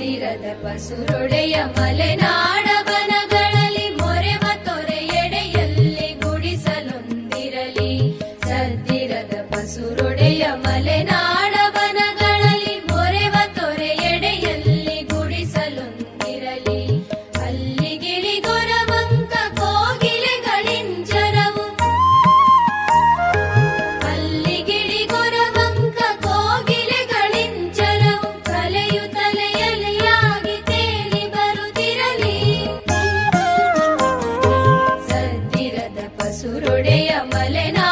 ತೀರದ ಪಸುರೊಡೆಯ ಮಲೆನಾಡ ಬನಗಳಲ್ಲಿ ಮೊರೆವ ತೊರೆಯೆಡೆಯಲ್ಲಿ ಗುಡಿಸಲೊಂದಿರಲಿ ಸತ್ತಿರದ ಪಸುರೊಡೆಯ ಮಲೆನಾಡ పరపసురుడే అమలనా